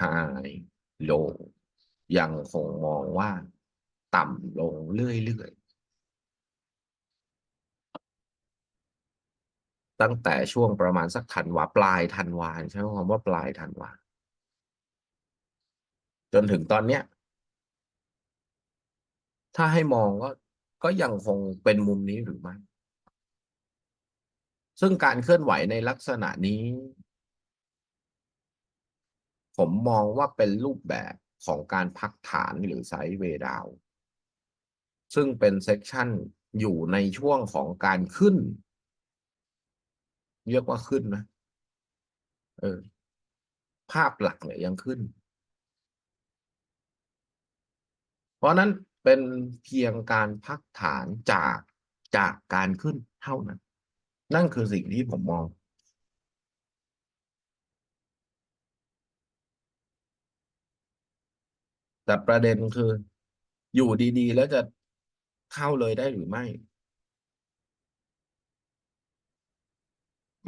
high low ยังคงมองว่าต่ำลงเรื่อยๆ ตั้งแต่ช่วงประมาณสักธันวาปลายธันวาใช้คำว่าปลายธันวาจนถึงตอนเนี้ย ถ้าให้มองก็ก็ยังคงเป็นมุมนี้หรือไม่ ซึ่งการเคลื่อนไหวในลักษณะนี้ ผมมองว่าเป็นรูปแบบของการพักฐานหรือไซด์เวดาว ซึ่งเป็นเซกชันอยู่ในช่วงของการขึ้น เรียกว่าขึ้นนะเออ ภาพหลักเนี่ยยังขึ้น เพราะนั้นเป็นเพียงการพักฐานจากจากการขึ้นเท่านั้น นั่นคือสิ่งที่ผมมอง แต่ประเด็นคือ อยู่ดีๆ แล้วจะเข้าเลยได้หรือไม่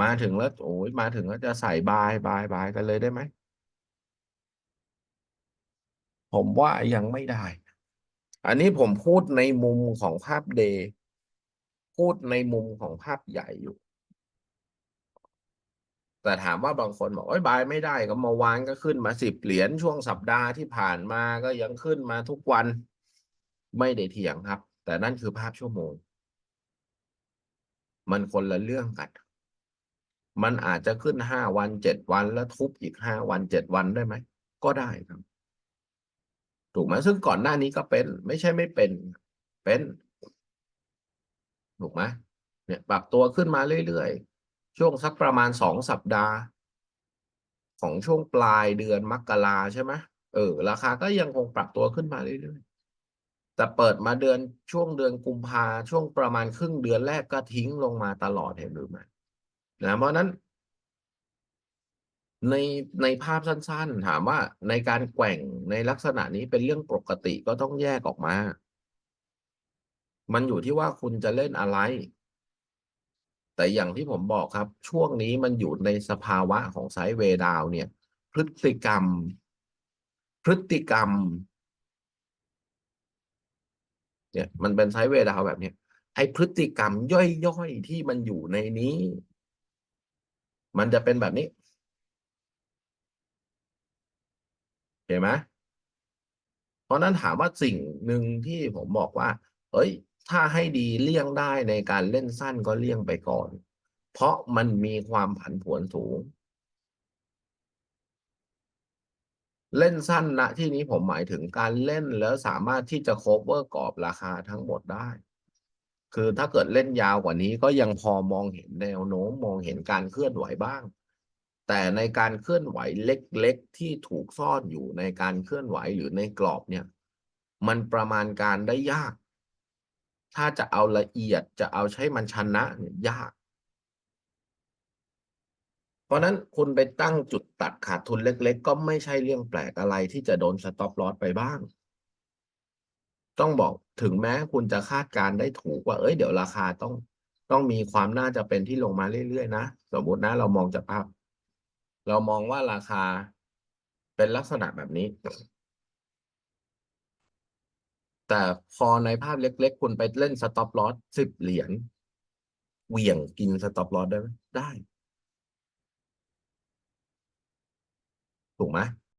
มาถึงแล้ว โอ้ยมาถึงแล้วจะใส่บายบายบายกันเลยได้ไหม ผมว่ายังไม่ได้ อันนี้ผมพูดในมุมของภาพเดย์พูดในมุมของภาพใหญ่อยู่ แต่ถามว่าบางคนบอกโอ้ยบายไม่ได้ก็มาวานก็ขึ้นมาสิบเหรียญช่วงสัปดาห์ที่ผ่านมาก็ยังขึ้นมาทุกวันไม่ได้เถียงครับ แต่นั่นคือภาพชั่วโมง มันคนละเรื่องกันมันอาจจะขึ้นห้าวันเจ็ดวันแล้วทุบอีกห้าวันเจ็ดวันได้ไหม ก็ได้ครับ ถูกไหมซึ่งก่อนหน้านี้ก็เป็น ไม่ใช่ไม่เป็น เป็น ถูกไหมเนี่ยปรับตัวขึ้นมาเรื่อยๆ ช่วงสักประมาณสองสัปดาห์ ของช่วงปลายเดือนมกราใช่ไหมเออ ราคาก็ยังคงปรับตัวขึ้นมาเรื่อยๆแต่เปิดมาเดือนช่วงเดือนกุมภาช่วงประมาณครึ่งเดือนแรกก็ทิ้งลงมาตลอดเห็นหรือไม่นะเพราะนั้นในในภาพสั้นๆ ถามว่าในการแกว่งในลักษณะนี้เป็นเรื่องปกติก็ต้องแยกออกมา มันอยู่ที่ว่าคุณจะเล่นอะไร แต่อย่างที่ผมบอกครับ ช่วงนี้มันอยู่ในสภาวะของไซด์เวดาวเนี่ย พฤติกรรม พฤติกรรม เนี่ยมันเป็นไซด์เวดาวแบบนี้ไอพฤติกรรมย่อยๆที่มันอยู่ในนี้ มันจะเป็นแบบนี้เห็นไหมเพราะนั้นถามว่าสิ่งหนึ่งที่ผมบอกว่าเอ้ย ถ้าให้ดีเลี่ยงได้ในการเล่นสั้นก็เลี่ยงไปก่อน เพราะมันมีความผันผวนสูง เล่นสั้นณที่นี้ผมหมายถึงการเล่นแล้วสามารถที่จะ cover กรอบราคาทั้งหมดได้ คือถ้าเกิดเล่นยาวกว่านี้ก็ยังพอมองเห็นแนวโน้มมองเห็นการเคลื่อนไหวบ้าง แต่ในการเคลื่อนไหวเล็กๆ ที่ถูกซ่อนอยู่ในการเคลื่อนไหวหรือในกรอบเนี่ย มันประมาณการได้ยาก ถ้าจะเอาละเอียดจะเอาใช้มันชนะเนี่ยยาก เพราะนั้นคุณไปตั้งจุดตัดขาดทุนเล็ก ๆ ก็ไม่ใช่เรื่องแปลกอะไรที่จะโดนสต็อปลอสไปบ้าง ต้องบอกถึงแม้คุณจะคาดการได้ถูกว่า เอ้ยเดี๋ยวราคาต้องต้องมีความน่าจะเป็นที่ลงมาเรื่อยๆนะสมมตินะเรามองจากภาพ เรามองว่าราคาเป็นลักษณะแบบนี้ แต่พอในภาพเล็กๆ คุณไปเล่นสต็อปลอสสิบเหรียญเหวี่ยงกินสต็อปลอสได้ไหมได้ ถูกไหม